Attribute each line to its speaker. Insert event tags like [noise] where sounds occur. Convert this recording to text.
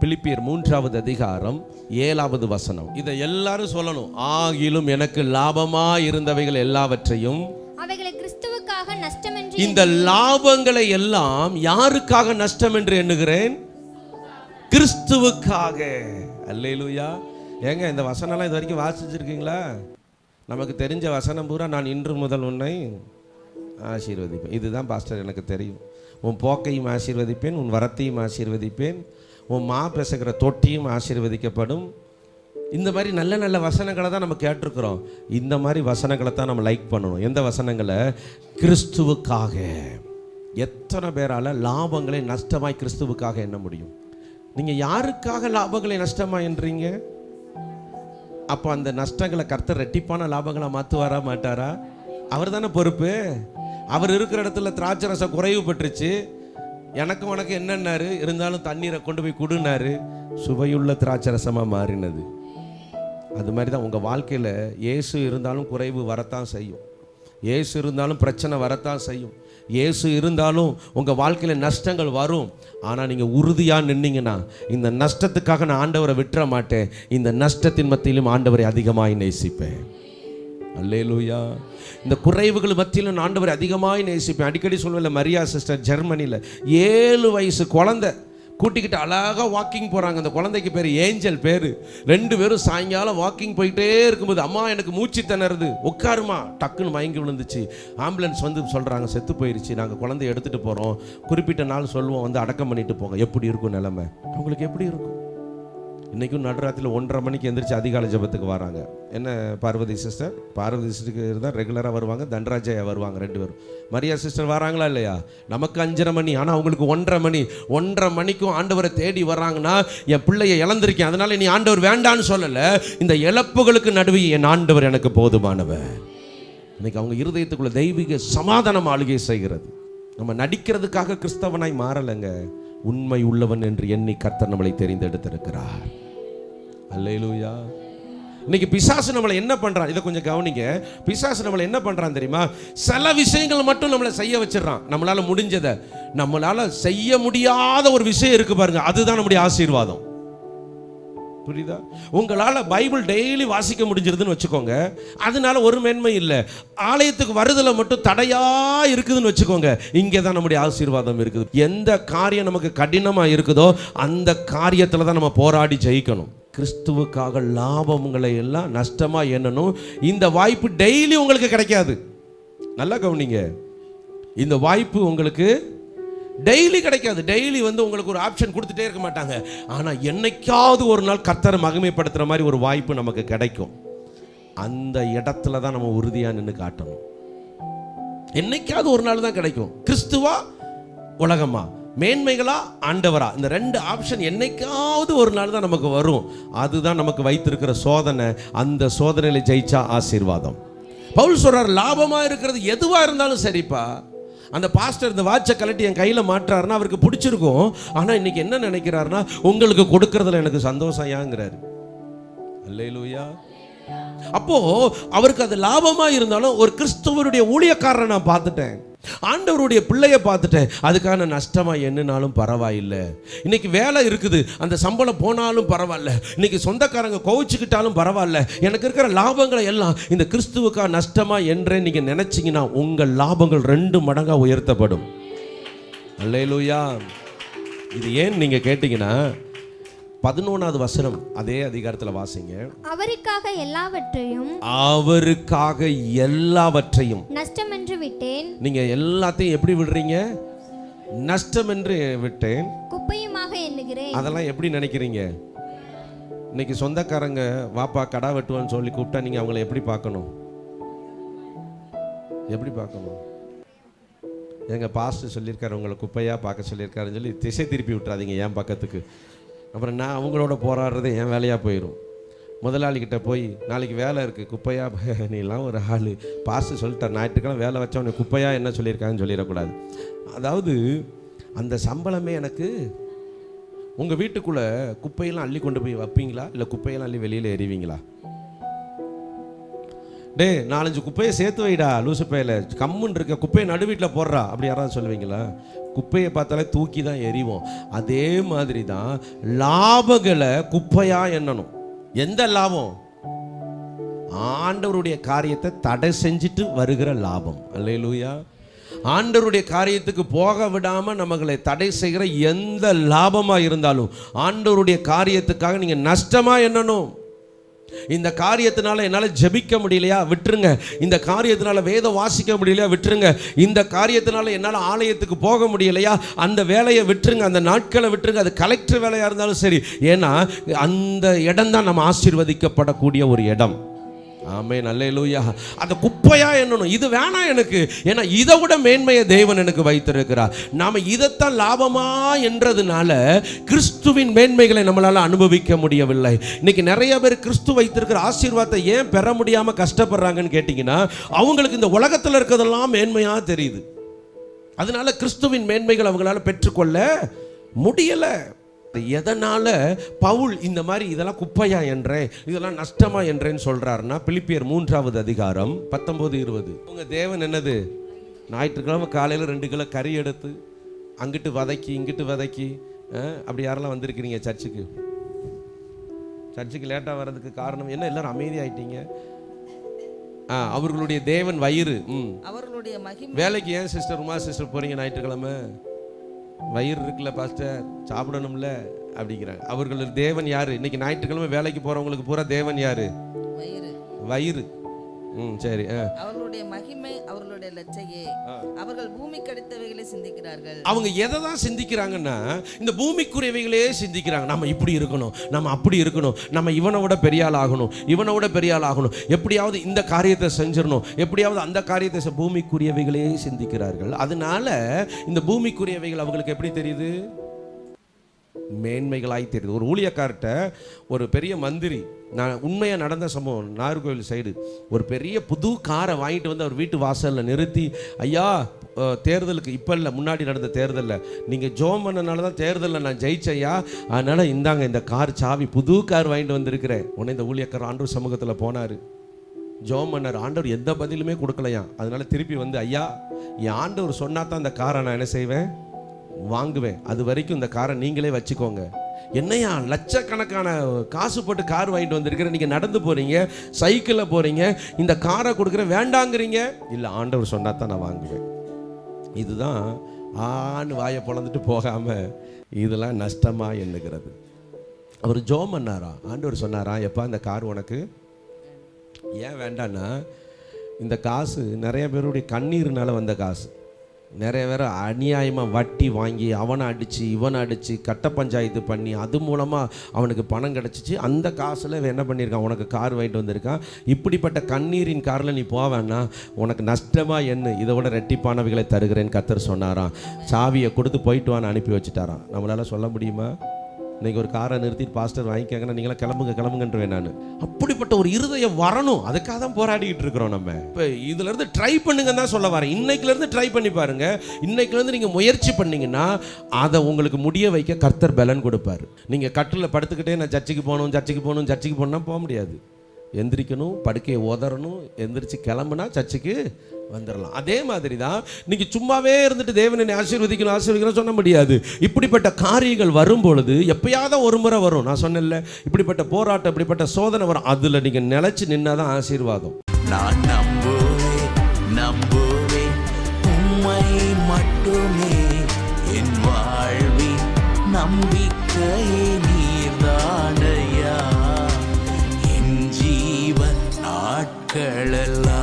Speaker 1: பிலிப்பியர் மூன்றாவது அதிகாரம் ஏழாவது வசனம். இதை எல்லாரும் சொல்லணும். ஆகிலும் எனக்கு லாபமா இருந்தவைகள் எல்லாவற்றையும்
Speaker 2: அவைகளை கிறிஸ்துவுக்காக நஷ்டமென்று
Speaker 1: இந்த லாபங்களை எல்லாம் யாருக்காக நஷ்டம் என்று எண்ணுகிறேன்? கிறிஸ்துவுக்காக. அல்லேலூயா. ஏங்க இந்த வசனம்லாம் இது வரைக்கும் வாசிச்சிருக்கீங்களா? நமக்கு தெரிஞ்ச வசனம் பூரா நான் இன்று முதல் உன்னை ஆசீர்வதிப்பேன். இதுதான் பாஸ்டர் எனக்கு தெரியும். உன் போக்கையும் ஆசீர்வதிப்பேன் உன் வரத்தையும் ஆசீர்வதிப்பேன். உன் மா பேசுகிற தொட்டியும் ஆசீர்வதிக்கப்படும். இந்த மாதிரி நல்ல நல்ல வசனங்களை தான் நம்ம கேட்டிருக்கிறோம். இந்த மாதிரி வசனங்களை தான் நம்ம லைக் பண்ணணும். எந்த வசனங்களை? கிறிஸ்துவுக்காக. எத்தனை பேரால் லாபங்களை நஷ்டமாய் கிறிஸ்துவுக்காக எண்ண முடியும்? நீங்கள் யாருக்காக லாபங்களை நஷ்டமாக என்றீங்க அப்போ அந்த நஷ்டங்களை கர்த்தர் ரெட்டிப்பான லாபங்களை மாற்றுவாரா மாட்டாரா? அவர் தானே பொறுப்பு. அவர் இருக்கிற இடத்துல திராட்சை ரசம் குறைவு பெற்றுச்சு எனக்கு உனக்கு என்னன்னாரு? இருந்தாலும் தண்ணீரை கொண்டு போய் கொடுனாரு சுவையுள்ள திராட்சை ரசமாக மாறினது. அது மாதிரி தான் உங்கள் வாழ்க்கையில் இயேசு இருந்தாலும் குறைவு வரத்தான் செய்யும். இயேசு இருந்தாலும் பிரச்சனை வரத்தான் செய்யும். இயேசு இருந்தாலும் உங்கள் வாழ்க்கையில் நஷ்டங்கள் வரும். ஆனால் நீங்கள் உறுதியாக நின்னீங்கன்னா இந்த நஷ்டத்துக்காக நான் ஆண்டவரை விட்டுற மாட்டேன். இந்த நஷ்டத்தின் மத்தியிலும் ஆண்டவரை அதிகமாக நேசிப்பேன். அல்லேலூயா. இந்த குறைவுகள் மத்தியிலும் நான் ஆண்டவரை அதிகமாக நேசிப்பேன். அடிக்கடி சொல்லுவேன் மரியா சிஸ்டர் ஜெர்மனியில். ஏழு வயசு குழந்தை. கூட்டிக்கிட்டு அழகாக வாக்கிங் போகிறாங்க அந்த குழந்தைக்கு பேர் ஏஞ்சல் பேர். ரெண்டு பேரும் சாயங்காலம் வாக்கிங் போயிட்டே இருக்கும்போது அம்மா எனக்கு மூச்சு திணறுது. உட்காருமா. டக்குன்னு மயங்கி விழுந்துச்சு. ஆம்புலன்ஸ் வந்து சொல்கிறாங்க செத்து போயிருச்சு. நாங்கள் குழந்தைய எடுத்துகிட்டு போகிறோம் குறிப்பிட்ட நாள் சொல்லுவோம். வந்து அடக்கம் பண்ணிட்டு போங்க. எப்படி இருக்கும் நிலமை? உங்களுக்கு எப்படி இருக்கும்? இன்றைக்கும் நடுராத்திரில் ஒன்றரை மணிக்கு எந்திரிச்சு அதிகாலை ஜெபத்துக்கு வராங்க. என்ன பார்வதி சிஸ்டர் பார்வதி சிஸ்டருக்கு தான் ரெகுலராக வருவாங்க தன்ராஜயா வருவாங்க ரெண்டு பேரும். மரியா சிஸ்டர் வராங்களா இல்லையா? நமக்கு அஞ்சரை மணி ஆனால் அவங்களுக்கு ஒன்றரை மணி. ஒன்றரை மணிக்கும் ஆண்டவரை தேடி வர்றாங்கன்னா என் பிள்ளையை இழந்திருக்கேன் அதனால் நீ ஆண்டவர் வேண்டான்னு சொல்லலை. இந்த இழப்புகளுக்கு நடுவே என் ஆண்டவர் எனக்கு போதுமானவன் இன்னைக்கு அவங்க இருதயத்துக்குள்ள தெய்வீக சமாதானம் ஆளுகை செய்கிறது. நம்ம நடிக்கிறதுக்காக கிறிஸ்தவனாய் மாறலைங்க. உண்மை உள்ளவன் என்று எண்ணி கர்த்தர் நம்மளை தெரிந்தெடுத்திருக்கிறார். அல்லேலூயா. இன்னைக்கு பிசாசு நம்மளை என்ன பண்றான்? இதை கொஞ்சம் கவனிங்க. பிசாசு நம்மளை என்ன பண்றான் தெரியுமா? சில விஷயங்கள் மட்டும் நம்மளை செய்ய வச்சிடறான். நம்மளால முடிஞ்சதை. நம்மளால செய்ய முடியாத ஒரு விஷயம் இருக்கு பாருங்க. அதுதான் நம்முடைய ஆசீர்வாதம். புரியுதா? உங்களால் பைபிள் டெய்லி வாசிக்க முடிஞ்சிருதுன்னு வச்சுக்கோங்க. அதனால ஒரு மேன்மை இல்லை. ஆலயத்துக்கு வருதலை மட்டும் தடையா இருக்குதுன்னு வச்சுக்கோங்க. இங்கே தான் நம்முடைய ஆசீர்வாதம் இருக்குது. எந்த காரியம் நமக்கு கடினமாக இருக்குதோ அந்த காரியத்தில் தான் நம்ம போராடி ஜெயிக்கணும். கிறிஸ்துவுக்காக லாபங்களை எல்லாம் நஷ்டமாக எண்ணணும். இந்த வாய்ப்பு டெய்லி உங்களுக்கு கிடைக்காது. நல்லா கவனிங்க. இந்த வாய்ப்பு உங்களுக்கு டெய்லி கிடைக்காது. டெய்லி வந்து உங்களுக்கு ஒரு ஆப்ஷன் கொடுத்துட்டே இருக்க மாட்டாங்க. ஆனால் என்னைக்காவது ஒரு நாள் கர்த்தரை மகிமைப்படுத்துகிற மாதிரி ஒரு வாய்ப்பு நமக்கு கிடைக்கும். அந்த இடத்துல தான் நம்ம உறுதியாக நின்று காட்டணும். என்னைக்காவது ஒரு நாள் தான் கிடைக்கும். கிறிஸ்துவா உலகமா? மேன்மைகளா ஆண்டவரா? இந்த ரெண்டு ஆப்ஷன் என்னைக்காவது ஒரு நாள் தான் நமக்கு வரும். அதுதான் நமக்கு வைத்திருக்கிற சோதனை. அந்த சோதனையில் ஜெயிச்சா ஆசீர்வாதம். பவுல் சொல்றார் லாபமா இருக்கிறது எதுவா இருந்தாலும் சரிப்பா. அந்த பாஸ்டர் இந்த வாட்சை கலட்டி என் கையில் மாட்டுறாருன்னா அவருக்கு பிடிச்சிருக்கும். ஆனால் இன்னைக்கு என்ன நினைக்கிறாருன்னா உங்களுக்கு கொடுக்கறதுல எனக்கு சந்தோஷம் ஏங்கிறாரு அல்லையிலூயா அப்போ அவருக்கு அது லாபமா இருந்தாலும் ஒரு கிறிஸ்துவருடைய ஊழியக்காரரை நான் பார்த்துட்டேன். ஆண்டவருடைய பிள்ளைய பார்த்துட்டேன். அதுக்கான நஷ்டமா என்னனாலும் பரவாயில்லை. இன்னைக்கு வேலை இருக்குது. அந்த சம்பளம் போனாலும் பரவாயில்ல. இன்னைக்கு சொந்தக்காரங்க கோவிச்சுக்கிட்டாலும் பரவாயில்ல. எனக்கு இருக்கிற லாபங்களை எல்லாம் இந்த கிறிஸ்துவுக்கா நஷ்டமா என்றே நீங்க நினைச்சீங்கன்னா உங்கள் லாபங்கள் ரெண்டு மடங்கா உயர்த்தப்படும். அல்லேலூயா. இது ஏன் நீங்க கேட்டீங்கன்னா பதினொன்றாவது வசனம் அதே அதிகாரத்தில் வாசிங்க.
Speaker 2: அவருக்காக எல்லாவற்றையும்
Speaker 1: அவருக்காக எல்லாவற்றையும்.
Speaker 2: விட்டேன்.
Speaker 1: நீங்க எல்லாத்தையும் எப்படி விடுறீங்க? நஷ்டம் என்று விட்டேன்.
Speaker 2: குப்பையுமாக எண்ணுகிறேன்.
Speaker 1: அதெல்லாம் எப்படி நினைக்கிறீங்க? இன்னைக்கு சொந்தக்காரங்க வாப்பா கடா வெட்டுவான்னு சொல்லி கூப்பிட்டா நீங்க அவங்கள எப்படி பார்க்கணும்? எப்படி பார்க்கணும்? எங்க பாஸ்டர் சொல்லியிருக்காரு உங்களை குப்பையா பார்க்க சொல்லியிருக்காருன்னு சொல்லி திசை திருப்பி விட்டுறாதீங்க என் பக்கத்துக்கு. அப்புறம் நான் அவங்களோட போராடுறது என் வேலையாக போயிடும் முதலாளிகிட்ட போய் நாளைக்கு வேலை இருக்குது குப்பையா? [laughs] நீலாம் ஒரு ஆள். பார்த்து சொல்லிட்டார் ஞாயிற்றுக்கிழமை வேலை வச்சா உனக்கு குப்பையாக என்ன சொல்லியிருக்காங்கன்னு சொல்லிடக்கூடாது. அதாவது அந்த சம்பளமே எனக்கு உங்கள் வீட்டுக்குள்ளே குப்பையெல்லாம் அள்ளி கொண்டு போய் வைப்பீங்களா? இல்லை குப்பையெல்லாம் அள்ளி வெளியில் எறிவீங்களா? டேய் நாலஞ்சு குப்பையை சேர்த்து வைடா லூசு பையில. கம்முன்னு இருக்க குப்பையை நடு வீட்டில் போடுறா. அப்படி யாராவது சொல்லுவீங்களா? குப்பையை பார்த்தாலே தூக்கி தான் எறிவோம். அதே மாதிரி தான் லாபங்களை குப்பையாக எண்ணணும். எந்த லாபம்? ஆண்டவருடைய காரியத்தை தடை செஞ்சுட்டு வருகிற லாபம். அல்லையிலூயா ஆண்டவருடைய காரியத்துக்கு போக விடாம நம்மளை தடை செய்கிற எந்த லாபமா இருந்தாலும் ஆண்டவருடைய காரியத்துக்காக நீங்க நஷ்டமா என்னணும் இந்த காரியத்தினால என்னால் ஜெபிக்க முடியலையா? விட்டுருங்க. இந்த காரியத்தினால வேதம் வாசிக்க முடியலையா? விட்டுருங்க. இந்த காரியத்தினால என்னால் ஆலயத்துக்கு போக முடியலையா? அந்த வேலையை விட்டுருங்க. அந்த நாட்களை விட்டுருங்க. அது கலெக்டர் வேலையாக இருந்தாலும் சரி. ஏன்னா அந்த இடம் தான் நம்ம ஆசீர்வதிக்கப்படக்கூடிய ஒரு இடம். ஆமே நல்லேலூயா அந்த குப்பையாக எண்ணணும். இது வேணாம் எனக்கு. ஏன்னா இதை விட மேன்மையை தேவன் எனக்கு வைத்திருக்கிறார். நாம் இதைத்தான் லாபமா என்றதுனால கிறிஸ்துவின் மேன்மைகளை நம்மளால் அனுபவிக்க முடியவில்லை. இன்னைக்கு நிறைய பேர் கிறிஸ்து வைத்திருக்கிற ஆசீர்வாதத்தை ஏன் பெற முடியாமல் கஷ்டப்படுறாங்கன்னு கேட்டிங்கன்னா அவங்களுக்கு இந்த உலகத்தில் இருக்கிறதெல்லாம் மேன்மையாக தெரியுது. அதனால கிறிஸ்துவின் மேன்மைகள் அவங்களால பெற்றுக்கொள்ள முடியலை. எதனால பவுல் இந்த மாதிரி இதெல்லாம் குப்பையா என்றேன் இதெல்லாம் நஷ்டமா என்றேன்னு சொல்றாருன்னா பிலிப்பியர் மூன்றாவது அதிகாரம் பத்தொன்பது இருபது. உங்க தேவன் என்னது? ஞாயிற்றுக்கிழமை காலையில் ரெண்டு கிலோ கறி எடுத்து அங்கிட்டு வதக்கி இங்கிட்டு வதக்கி அப்படி யாரெல்லாம் வந்திருக்கிறீங்க சர்ச்சுக்கு? சர்ச்சுக்கு லேட்டாக வர்றதுக்கு காரணம் என்ன? எல்லாரும் அமைதியாயிட்டீங்க. அவர்களுடைய தேவன் வயிறு ம்.
Speaker 3: அவர்களுடைய
Speaker 1: வேலைக்கு ஏன் சிஸ்டர் உமா சிஸ்டர் போறீங்க ஞாயிற்றுக்கிழமை? வயிறு இருக்குல்ல பாஸ்டர் சாப்பிடணும்ல அப்படிங்கிறாங்க. அவர்கள் தேவன் யாரு? இன்னைக்கு ஞாயிற்றுக்கிழமை வேலைக்கு போறவங்களுக்கு பூரா தேவன் யாரு?
Speaker 3: வயிறு.
Speaker 1: வயிறு. ம் சரி
Speaker 3: அவர்களுடைய மகிமை லட்சையே. அவர்கள் பூமி கடித்தவைகளை சிந்திக்கிறார்கள்.
Speaker 1: அவங்க எதை தான் சிந்திக்கிறாங்கன்னா இந்த பூமிக்குரியவைகளே சிந்திக்கிறாங்க. நம்ம இப்படி இருக்கணும் நம்ம அப்படி இருக்கணும் நம்ம இவனை விட பெரிய ஆள் ஆகணும் இவனை விட பெரிய ஆள் ஆகணும் எப்படியாவது இந்த காரியத்தை செஞ்சிடணும் எப்படியாவது அந்த காரியத்தை பூமிக்குரியவைகளே சிந்திக்கிறார்கள். அதனால இந்த பூமிக்குரியவைகள் அவங்களுக்கு எப்படி தெரியுது? மேன்மைகளாய் தெரியுது. ஒரு ஊழியக்கார்ட்ட ஒரு பெரிய மந்திரி நான் உண்மையாக நடந்த சம்பவம் நாகர்கோவில் சைடு. ஒரு பெரிய புது காரை வாங்கிட்டு வந்து அவர் வீட்டு வாசலில் நிறுத்தி ஐயா தேர்தலுக்கு இப்போ இல்லை முன்னாடி நடந்த தேர்தலில். நீங்கள் ஜோம் பண்ணனால தான் தேர்தலில் நான் ஜெயிச்சேன் ஐயா. அதனால் இந்தாங்க இந்த கார் சாவி புது கார் வாங்கிட்டு வந்திருக்கிறேன். உடனே இந்த ஊழியக்கார் ஆண்டவர் சமூகத்தில் போனார். ஜோம் பண்ணார். ஆண்டவர் எந்த பதிலுமே கொடுக்கலையா அதனால திருப்பி வந்து ஐயா என் ஆண்டவர் சொன்னா தான் இந்த காரை நான் என்ன செய்வேன்? வாங்குவேன். அது வரைக்கும் இந்த காரை நீங்களே வச்சுக்கோங்க. என்னையா லட்சக்கணக்கான காசு போட்டு கார் வாங்கிட்டு வந்திருக்கிற நீங்கள் நடந்து போகிறீங்க சைக்கிளில் போகிறீங்க இந்த காரை கொடுக்குற வேண்டாங்கிறீங்க? இல்லை ஆண்டவர் சொன்னா தான் நான் வாங்குவேன். இதுதான் ஆண் வாயை பொழந்துட்டு போகாமல் இதெல்லாம் நஷ்டமாக எண்ணுகிறது. அவர் ஜோம் பண்ணாரா? ஆண்டவர் சொன்னாரா எப்பா இந்த கார் உனக்கு? ஏன் வேண்டான்னா இந்த காசு நிறைய பேருடைய கண்ணீர்னால வந்த காசு. நிறைய பேர் அநியாயமாக வட்டி வாங்கி அவனை அடித்து இவனை அடித்து கட்ட பஞ்சாயத்து பண்ணி அது மூலமாக அவனுக்கு பணம் கிடச்சிச்சு. அந்த காசில் என்ன பண்ணியிருக்கான்? உனக்கு கார் வாங்கிட்டு வந்திருக்கான். இப்படிப்பட்ட கண்ணீரின் காரில் நீ போவேன்னா உனக்கு நஷ்டமாக என்ன? இதை விட ரெட்டிப்பானவைகளை தருகிறேன்னு கத்தர் சொன்னாராம். சாவியை கொடுத்து போயிட்டு வான்னு அனுப்பி வச்சுட்டாரான் நம்மளால் சொல்ல முடியுமா? இன்னைக்கு ஒரு காரை நிறுத்திட்டு பாஸ்டர் வாங்கிக்கங்கன்னா நீங்களாம் கிளம்புங்க கிளம்புங்கன்றேன் நான். அப்படிப்பட்ட ஒரு இருதயம் வரணும். அதுக்காக தான் போராடிக்கிட்டு இருக்கிறோம் நம்ம. இப்போ இதுல இருந்து ட்ரை பண்ணுங்க தான் சொல்ல வரேன். இன்னைக்குல இருந்து ட்ரை பண்ணி பாருங்க. இன்னைக்குல இருந்து நீங்க முயற்சி பண்ணீங்கன்னா அதை உங்களுக்கு முடிய வைக்க கர்த்தர் பலன் கொடுப்பாரு. நீங்க கட்டில் படுத்துக்கிட்டே நான் சர்ச்சுக்கு போகணும் சர்ச்சுக்கு போகணும் சர்ச்சுக்கு போகணும்னா போக முடியாது. எந்திரிக்கணும் படுக்கையை உதறணும் எந்திரிச்சு கிளம்புனா சர்ச்சுக்கு வந்துடலாம் அதே மாதிரி தான் இன்னைக்கு சும்மாவே இருந்துட்டு தேவனை ஆசீர்வதிக்கணும் ஆசீர்வதிக்கணும் சொல்ல முடியாது. இப்படிப்பட்ட காரியங்கள் வரும் பொழுது எப்பயாவது ஒரு முறை வரும். நான் சொன்னேன்ல இப்படிப்பட்ட போராட்டம் இப்படிப்பட்ட சோதனை வரும். அதில் நீங்கள் நிலச்சி நின்னா தான் ஆசீர்வாதம்.
Speaker 4: நான் நம்புவேன் நம்புவேன் உண்மை மட்டுமே. என் வாழ்வின் நம்பிக்கையே நீர்தானையா? என் ஜீவன் நாட்களெல்லாம்